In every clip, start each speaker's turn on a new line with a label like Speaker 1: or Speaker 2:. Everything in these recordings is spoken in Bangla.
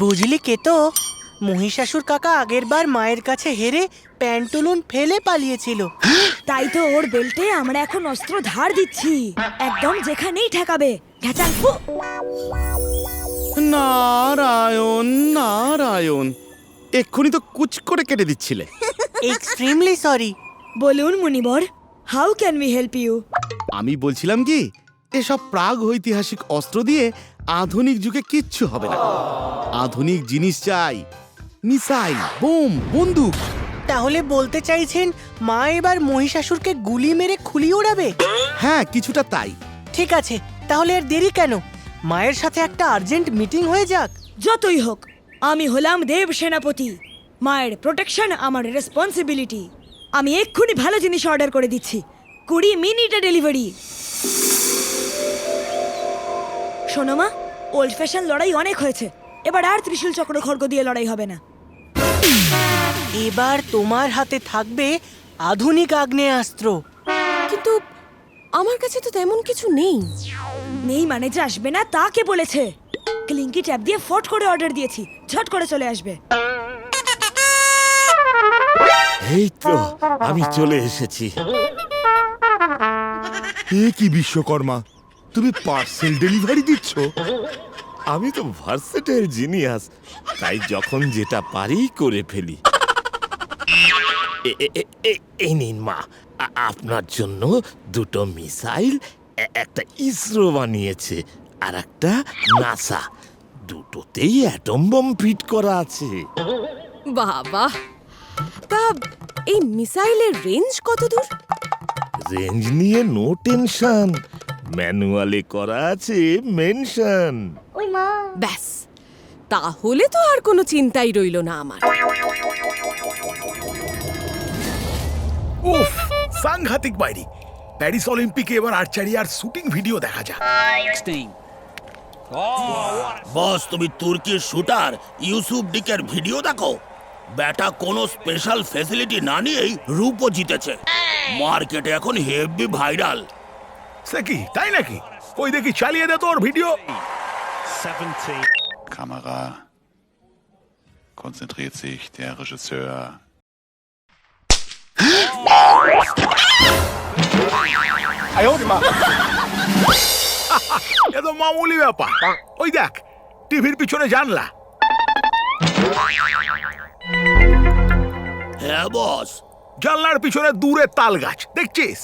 Speaker 1: বুঝলি কে তো? মহিষাসুর কাকা আগেরবার মায়ের কাছে হেরে প্যান্টুলুন ফেলে পালিয়েছিল।
Speaker 2: তাই তো ওর বেল্টে আমরা এখন অস্ত্র ধার দিচ্ছি। একদম যেখানেই ঠেকাবে।
Speaker 3: নারায়ণ নারায়ণ। এক্ষুনি তো কুচ করে কেটে দিচ্ছিলে।
Speaker 1: এক্সট্রিমলি সরি
Speaker 2: বলুন Munibar how can we help you
Speaker 3: আমি বলছিলাম কি এসব প্রাগ ঐতিহাসিক অস্ত্র দিয়ে আধুনিক যুগে কিচ্ছু হবে না। আধুনিক জিনিস চাই মিসাইল বোম বন্দুক।
Speaker 1: তাহলে বলতে চাইছেন মা এবার মহিষাসুরকে গুলি মেরে খুলি ওড়াবে?
Speaker 3: হ্যাঁ কিছুটা তাই।
Speaker 1: ঠিক আছে তাহলে আর দেরি কেন? মায়ের সাথে একটা আর্জেন্ট মিটিং হয়ে যাক।
Speaker 2: যতই হোক আমি হলাম দেব সেনাপতি। মায়ের প্রোটেকশন আমার রেসপন্সিবিলিটি। আমি এক্ষুনি ভালো জিনিস অর্ডার করে দিচ্ছি। কুড়ি মিনিটে ডেলিভারি। শোনো মা ওল্ড ফ্যাশন লড়াই অনেক হয়েছে। এবার আর ত্রিশূল চক্র খড়গ দিয়ে লড়াই হবে না।
Speaker 1: এবার তোমার হাতে থাকবে আধুনিক আগ্নেয়াস্ত্র।
Speaker 4: কিন্তু আমার কাছে তো তেমন কিছু নেই।
Speaker 2: নেই মানে যে আসবে না তা কে বলেছে? ক্লিঙ্কি ট্যাপ দিয়ে ফট করে অর্ডার দিয়েছি। ঝট করে চলে আসবে।
Speaker 5: এই তো আমি চলে এসেছি।
Speaker 6: এ কি বিশ্বকর্মা? তুমি পার্সেল ডেলিভারি দিচ্ছ?
Speaker 5: আমি তো ভার্সেটাইল জিনিয়াস তাই যখন যেটা পারি করে ফেলি। এই নিন মা আপনার জন্য দুটো মিসাইল একটা ইসরো বানিয়েছে আর একটা নাসা। দুটোতেই অ্যাটম বম ফিট করা আছে।
Speaker 4: বাবা তা এই মিসাইলের রেঞ্জ কত দূর?
Speaker 5: রেঞ্জ নিয়ে নো টেনশন ম্যানুয়ালে করা আছে মেনশন। ওই মা।
Speaker 4: ব্যাস তাহলে তো আর কোনো চিন্তাই রইল না আমার।
Speaker 7: উফ সাংঘাতিক বাইরি। প্যারিস অলিম্পিকে এবার আর্চারি আর শুটিং ভিডিও দেখা যাক।
Speaker 8: বস তুমি তুর্কির শুটার ইউসুফ ডিকের ভিডিও দেখো। ব্যাটা কোনো স্পেশাল ফেসিলিটি না নিয়েই রূপও জিতেছে। মার্কেটে এখন হেভি ভাইরাল
Speaker 7: সে কি তাই নাকি? ওই দেখি চালিয়ে দে তোর video.
Speaker 9: Kamera. Konzentriert sich der Regisseur.
Speaker 7: এ তো মামুলি ব্যাপার। ওই দেখ টিভির পিছনে জানলা।
Speaker 8: হ্যাঁ বস।
Speaker 7: জানলার পিছনে দূরে তাল গাছ দেখছিস?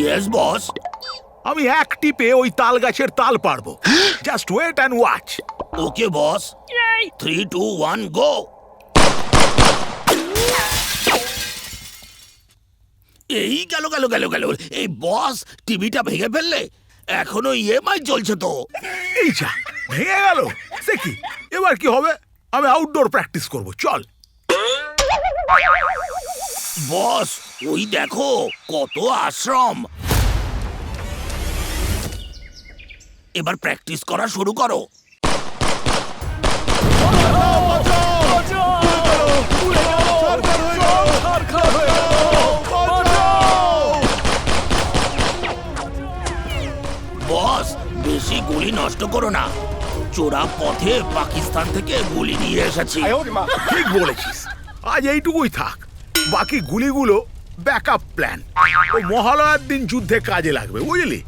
Speaker 8: ইয়েস বস
Speaker 7: আমি এক টিপে ওই তাল গাছের তাল পারব just wait and watch
Speaker 8: okay boss three two one go এই গেল গেল গেল গেল। এই বস টিভিটা ভেঙে ফেললে এখনও ইএমআই চলছে তো।
Speaker 7: এই যা ভেঙে গেল। সে কি? এবার কি হবে? আমি আউটডোর প্র্যাকটিস করব। চল।
Speaker 8: বস ওই দেখো, কত আশ্রম। এবার প্র্যাকটিস করা শুরু করো। বস, বেশি গুলি নষ্ট করো না। চোরা পথে পাকিস্তান থেকে গুলি নিয়ে এসেছি।
Speaker 7: ঠিক বলেছিস। আজ এইটুকুই থাক। বাকি গুলিগুলো ব্যাকআপ প্ল্যান। ও মহালয়ার দিন যুদ্ধে কাজে লাগবে বুঝলি?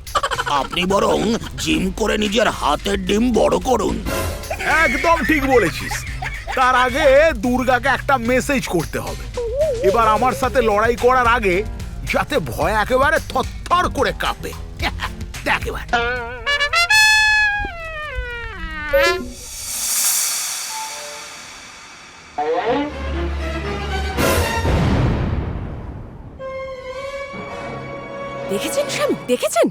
Speaker 8: আপনি বরং জিম করে নিজের হাতের ডিম বড় করুন।
Speaker 7: একদম ঠিক বলেছিস। তার আগে দুর্গাকে একটা মেসেজ করতে হবে। এবার আমার সাথে লড়াই করার আগে যাতে ভয় একেবারে থরথর করে কাঁপে। দেখ এবার।
Speaker 4: দেখেছেন স্বামী? দেখেছেন?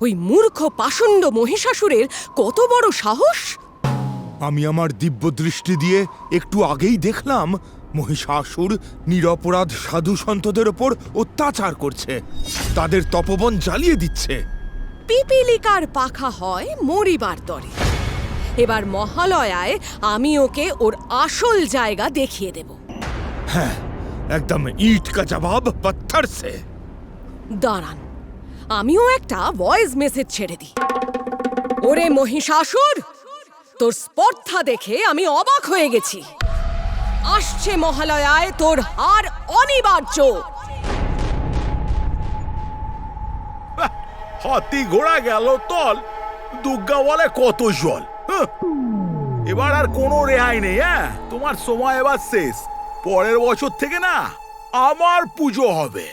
Speaker 4: ওই মূর্খ পাষণ্ড মহিষাসুরের কত বড় সাহস?
Speaker 6: আমি আমার দিব্য দৃষ্টি দিয়ে একটু আগেই দেখলাম মহিষাসুর নিরপরাধ সাধু সন্তদের ওপর অত্যাচার করছে। তাদের তপবন জ্বালিয়ে দিচ্ছে।
Speaker 4: পিপিলিকার পাখা হয় মরিবার তরে। এবার মহালয়ায় আমি ওকে ওর আসল জায়গা দেখিয়ে দেব।
Speaker 6: হ্যাঁ একদম ইট কা জবাব পত্থর সে
Speaker 4: দাঁড়ান আমিও একটা ভয়েস মেসেজ ছেড়ে দিই। ওরে মহিষাসুর, তোর স্পর্ধা দেখে আমি অবাক হয়ে গেছি। আসছে মহালয়ায় তোর হার অনিবার্য।
Speaker 7: হাতি ঘোড়া গেল তল দুর্গা বলে কত জল। এবার আর কোনো রেহাই নেই হ্যাঁ? তোমার সময় এবার শেষ। পরের বছর থেকে না, আমার পুজো হবে,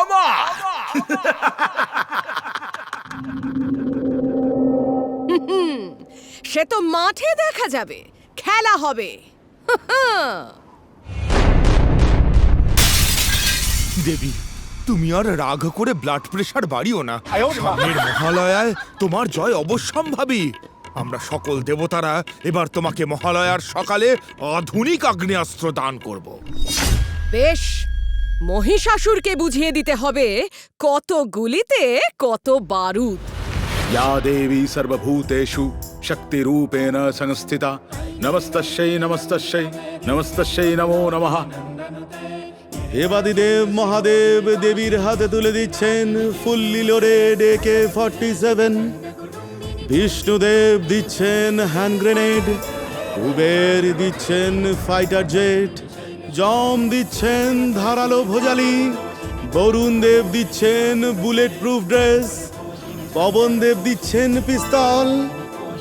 Speaker 7: আমার!
Speaker 4: সে তো মাঠে দেখা যাবে। খেলা হবে।
Speaker 6: দেবী তুমি আর রাগ করে ব্লাড প্রেশার বাড়িও না। সামনের মহালয়ায় তোমার জয় অবশ্যম্ভাবী। আমরা সকল দেবতারা এবার তোমাকে মহালয়ার সকালে আধুনিক আগ্নেয়াস্ত্র দান করব।
Speaker 4: বেশ মহিষাসুরকে বুঝিয়ে দিতে হবে কত গুলিতে কত বারুদ।
Speaker 7: ইয়া দেবী সর্বভূতেষু শক্তিরূপেণ সংস্থিতা। নমস্তস্যৈ নমস্তস্যৈ নমস্তস্যৈ নমো নমঃ।
Speaker 3: হেবাদিদেব মহাদেব দেবীর হাতে তুলে দিচ্ছেন ফুল্লি লোরে ডেকে ফর্টি সেভেন। বিষ্ণুদেব দিচ্ছেন হ্যান্ড গ্রেনেড কুবের দিচ্ছেন ফাইটার জেট। জম দিচ্ছেন ধারালো ভোজালি, বরুণ দেব দিচ্ছেন বুলেট প্রুফ ড্রেস পবনদেব দিচ্ছেন পিস্তল,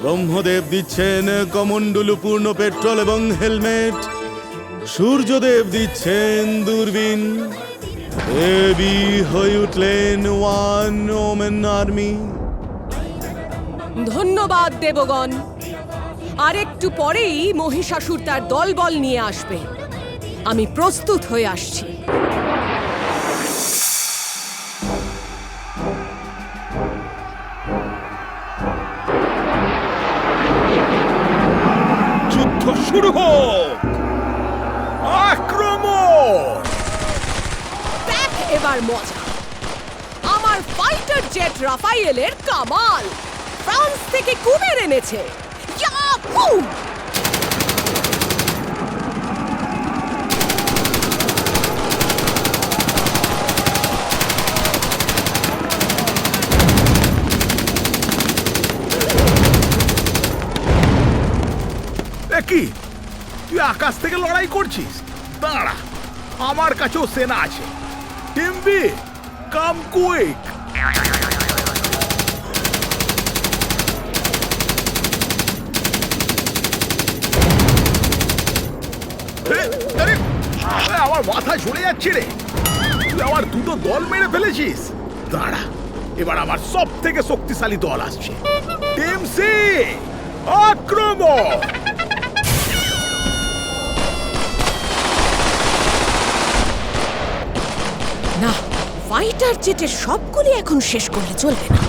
Speaker 3: ব্রহ্মদেব দিচ্ছেন কমণ্ডলু পূর্ণ পেট্রোল এবং হেলমেট, সূর্যদেব দিচ্ছেন দূরবীন। দেবী হয়ে উঠলেন ওয়ান ওমেন আর্মি।
Speaker 4: ধন্যবাদ দেবগণ। আর একটু পরেই মহিষাসুর তার দলবল নিয়ে আসবে। আমি প্রস্তুত হয়ে আসছি।
Speaker 7: যুদ্ধ শুরু হোক। আক্রমণ!
Speaker 4: দেখ এবার মজা। আমার ফাইটার জেট রাফাইয়েলের কামাল। ফ্রান্স থেকে কুবের এনেছে। ইয়াহু!
Speaker 7: কি? তুই আকাশ থেকে লড়াই করছিস? দাঁড়া, আমার কাছেও সেনা আছে। টিম্বি, কাম কুইক। আমার মাথা ঝরে যাচ্ছে রে। তুই আমার দুটো দল মেরে ফেলেছিস। দাঁড়া, এবার আমার সব থেকে শক্তিশালী দল আসছে। টিম সি, আক্রমণ।
Speaker 4: না ফাইটার জেটের সবগুলি এখন শেষ করলে চলবে না।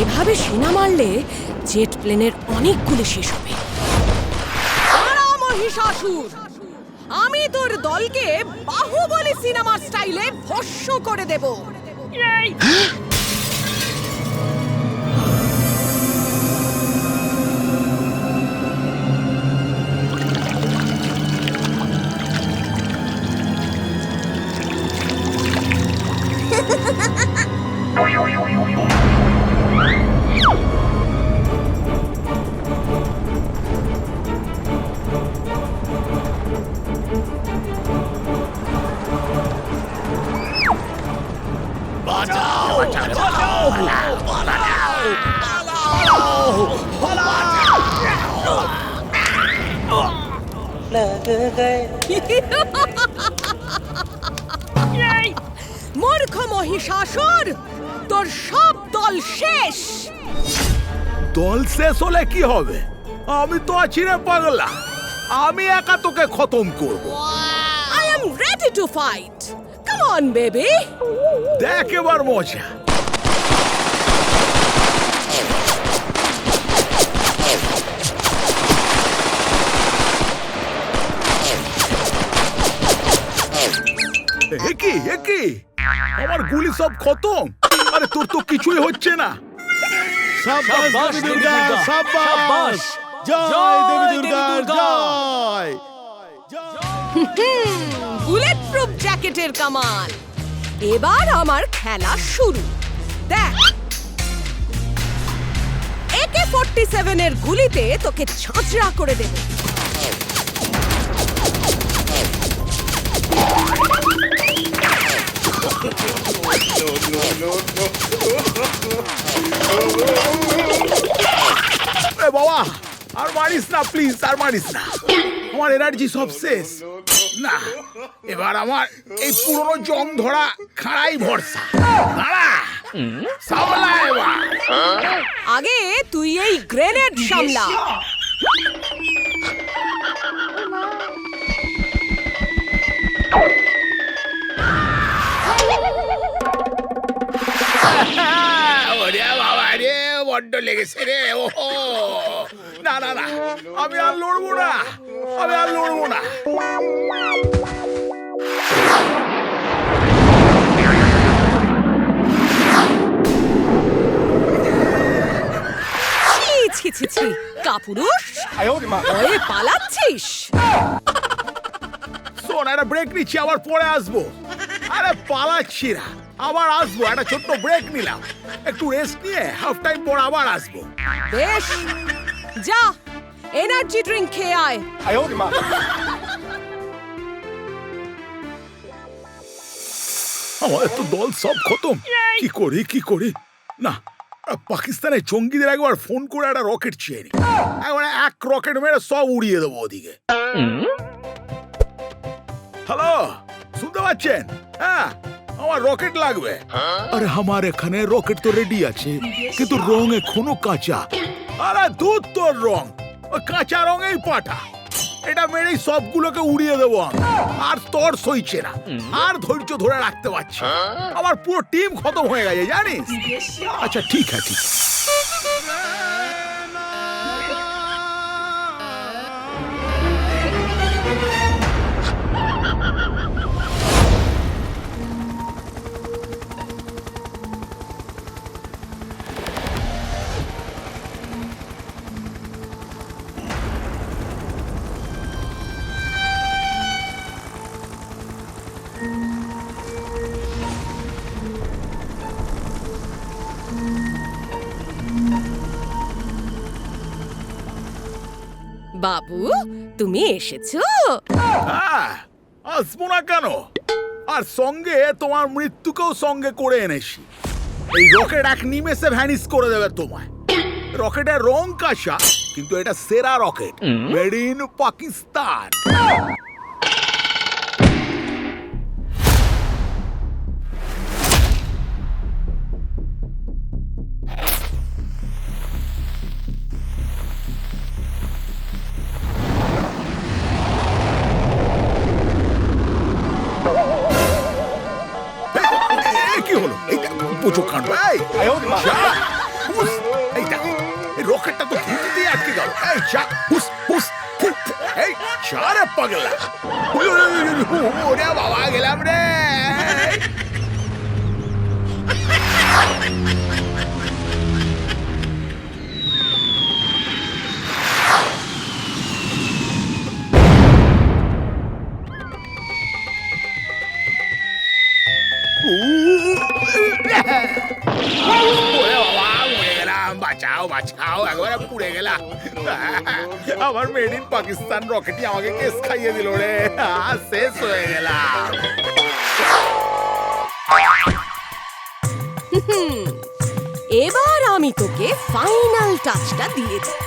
Speaker 4: এভাবে সেনা মারলে জেট প্লেনের অনেকগুলি শেষ হবে। মহিষাসুর! আমি তোর দলকে বাহুবলী সিনেমার স্টাইলে ভস্য করে দেব। মূর্খ মহিষাসুর তোর সব দল শেষ।
Speaker 7: দল শেষ হলে কি হবে? আমি তো আছি রে পাগলা। আমি একা তোকে খতম করব।
Speaker 4: I am ready to fight come on baby
Speaker 7: দেখ এবার মজা। কি? এ কি? আমার গুলি সব খতম। আরে তোর তো কিছুই হচ্ছে না।
Speaker 3: সাব্বাস দেবী দুর্গা সাব্বাস। জয় দেবী দুর্গা জয়।
Speaker 4: বুলেট প্রুফ জ্যাকেটের কামাল। এবার আমার খেলা শুরু। দেখ। ফোর্টি সেভেনের গুলিতে তোকে ছাঁচড়া করে দেব।
Speaker 7: এ বাবা আর মারিস না প্লিজ আর মারিস না। আমার এনার্জি সব শেষ। না এবার আমার এই পুরনো জং ধরা খাড়াই ভরসা। দাঁড়া সামলা এবার।
Speaker 4: আগে তুই এই গ্রেনেড সামলা।
Speaker 7: ওরে বড্ড লেগেছে রে ও না না না আমি আর লড়বো না আমি আর লড়বো না।
Speaker 4: ছি ছি ছি কাপুরুষ পালাচ্ছিস।
Speaker 7: শোন একটা ব্রেক নিচ্ছি আবার পরে আসব। আরে পালাচ্ছি না আবার আসব একটা ছোট্ট ব্রেক নিলাম। একটু রেস্ট নিয়ে হাফ টাইম পর আবার আসব।
Speaker 4: বেশ। যা এনার্জি ড্রিঙ্ক খেয়ে আয়।
Speaker 7: আমাদের তো দল সব খতম। কি করি কি করি? না পাকিস্তানের জঙ্গিদের একবার ফোন করে একটা রকেট চেয়ে নি। একবার এক রকেট মেরে সব উড়িয়ে দেবো ওদিকে। হ্যালো শুনতে পাচ্ছেন? হ্যাঁ? আমার রকেট লাগবে। আরে আমার এখানে রকেট তো রেডি আছে কিন্তু রং এখনও কাঁচা। আরে দুধ তোর রং কাঁচা রঙেই পাঠা এটা মেরেই সবগুলোকে উড়িয়ে দেবো আর তোর সইছে না। আর ধৈর্য ধরে রাখতে পারছি আমার পুরো টিম খতম হয়ে গেছে জানিস? আচ্ছা ঠিক আছে ঠিক আছে।
Speaker 4: বাবু তুমি এসেছ?
Speaker 7: হ্যাঁ আসব না কেন? আর সঙ্গে তোমার মৃত্যুকেও সঙ্গে করে এনেছি। এই রকেট এক নিমেষে ভ্যানিস করে দেবে তোমায়। রকেটের রং কাশা কিন্তু এটা সেরা রকেট। মেড ইন পাকিস্তান পাগলা ওরে বাবা গেলাম রে আমার মেড ইন পাকিস্তান রকেটই আমাকে কেস খাইয়ে দিল রে। শেষ হয়ে গেলাম।
Speaker 4: এবার আমি তোকে ফাইনাল টাচটা দিয়ে দিই।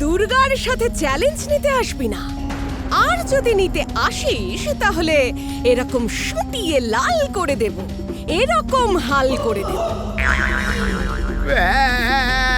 Speaker 4: দুর্গার সাথে চ্যালেঞ্জ নিতে আসবি না। আর যদি নিতে আসিস তাহলে এরকম শুটিয়ে লাল করে দেব। এরকম হাল করে দেব। হ্যাঁ, হ্যাঁ, হ্যাঁ,